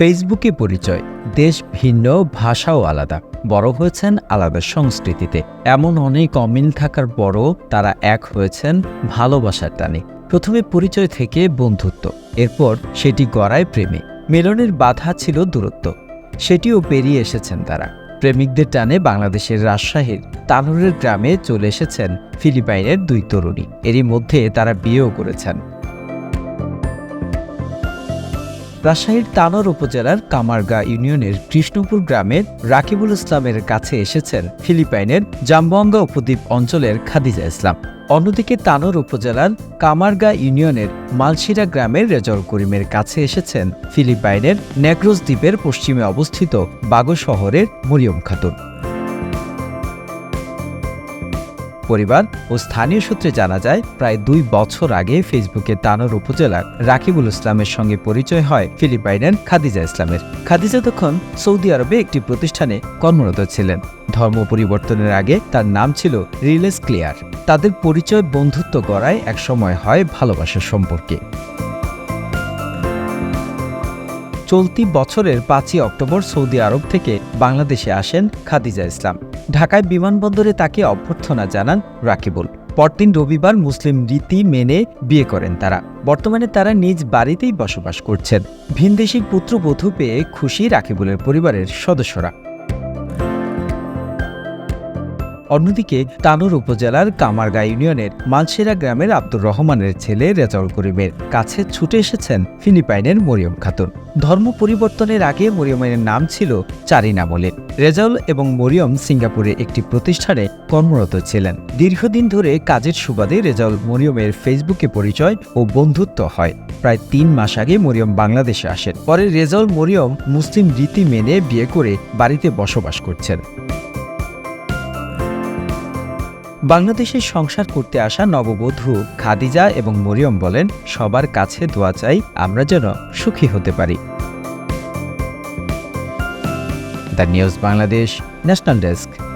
ফেসবুকে পরিচয়। দেশ ভিন্ন, ভাষাও আলাদা। বড় হয়েছেন আলাদা সংস্কৃতিতে। এমন অনেক অমিল থাকার পরও তারা এক হয়েছেন ভালোবাসার টানে। প্রথমে পরিচয় থেকে বন্ধুত্ব, এরপর সেটি গড়ায় প্রেমে। মিলনের বাধা ছিল দূরত্ব। সেটিও পেরিয়ে এসেছেন তারা। প্রেমিকদের টানে বাংলাদেশের রাজশাহীর তানোরের গ্রামে চলে এসেছেন ফিলিপাইনের দুই তরুণী। এরই মধ্যে তারা বিয়েও করেছেন। রাজশাহীর তানোর উপজেলার কামারগা ইউনিয়নের কৃষ্ণপুর গ্রামের রাকিবুল ইসলামের কাছে এসেছেন ফিলিপাইনের জাম্বঙ্গা উপদ্বীপ অঞ্চলের খাদিজা ইসলাম। অন্যদিকে তানোর উপজেলার কামারগা ইউনিয়নের মালশিরা গ্রামের রেজর করিমের কাছে এসেছেন ফিলিপাইনের নেক্রোস দ্বীপের পশ্চিমে অবস্থিত বাগো শহরের মরিয়ম খাতুন। পরিবার ও স্থানীয় সূত্রে জানা যায়, প্রায় দুই বছর আগে ফেসবুকে তানোর উপজেলার রাকিবুল ইসলামের সঙ্গে পরিচয় হয় ফিলিপাইনের খাদিজা ইসলামের। খাদিজা তখন সৌদি আরবে একটি প্রতিষ্ঠানে কর্মরত ছিলেন। ধর্ম পরিবর্তনের আগে তার নাম ছিল রিলেস ক্লিয়ার। তাদের পরিচয় বন্ধুত্ব গড়ায় একসময় হয় ভালোবাসার সম্পর্কে। চলতি বছরের পাঁচই অক্টোবর সৌদি আরব থেকে বাংলাদেশে আসেন খাদিজা ইসলাম। ঢাকায় বিমানবন্দরে তাকে অভ্যর্থনা জানান রাকিবুল। পরদিন রবিবার মুসলিম রীতি মেনে বিয়ে করেন তারা। বর্তমানে তারা নিজ বাড়িতেই বসবাস করছেন। ভিনদেশি পুত্রবধূ পেয়ে খুশি রাকিবুলের পরিবারের সদস্যরা। অন্যদিকে তানোর উপজেলার কামারগা ইউনিয়নের মালসেরা গ্রামের আব্দুর রহমানের ছেলে রেজাউল করিমের কাছে ছুটে এসেছেন ফিলিপাইনের মরিয়ম খাতুন। ধর্ম পরিবর্তনের আগে মরিয়মের নাম ছিল চারিনা মলিন রেজাউল এবং মরিয়ম সিঙ্গাপুরে একটি প্রতিষ্ঠানে কর্মরত ছিলেন। দীর্ঘদিন ধরে কাজের সুবাদে রেজাউল মরিয়মের ফেসবুকে পরিচয় ও বন্ধুত্ব হয়। প্রায় তিন মাস আগে মরিয়ম বাংলাদেশে আসেন। পরে রেজাউল মরিয়ম মুসলিম রীতি মেনে বিয়ে করে বাড়িতে বসবাস করছেন। বাংলাদেশে সংসার করতে আসা নববধূ খাদিজা এবং মরিয়ম বলেন, সবার কাছে দোয়া চাই আমরা যেন সুখী হতে পারি। The news Bangladesh, national desk.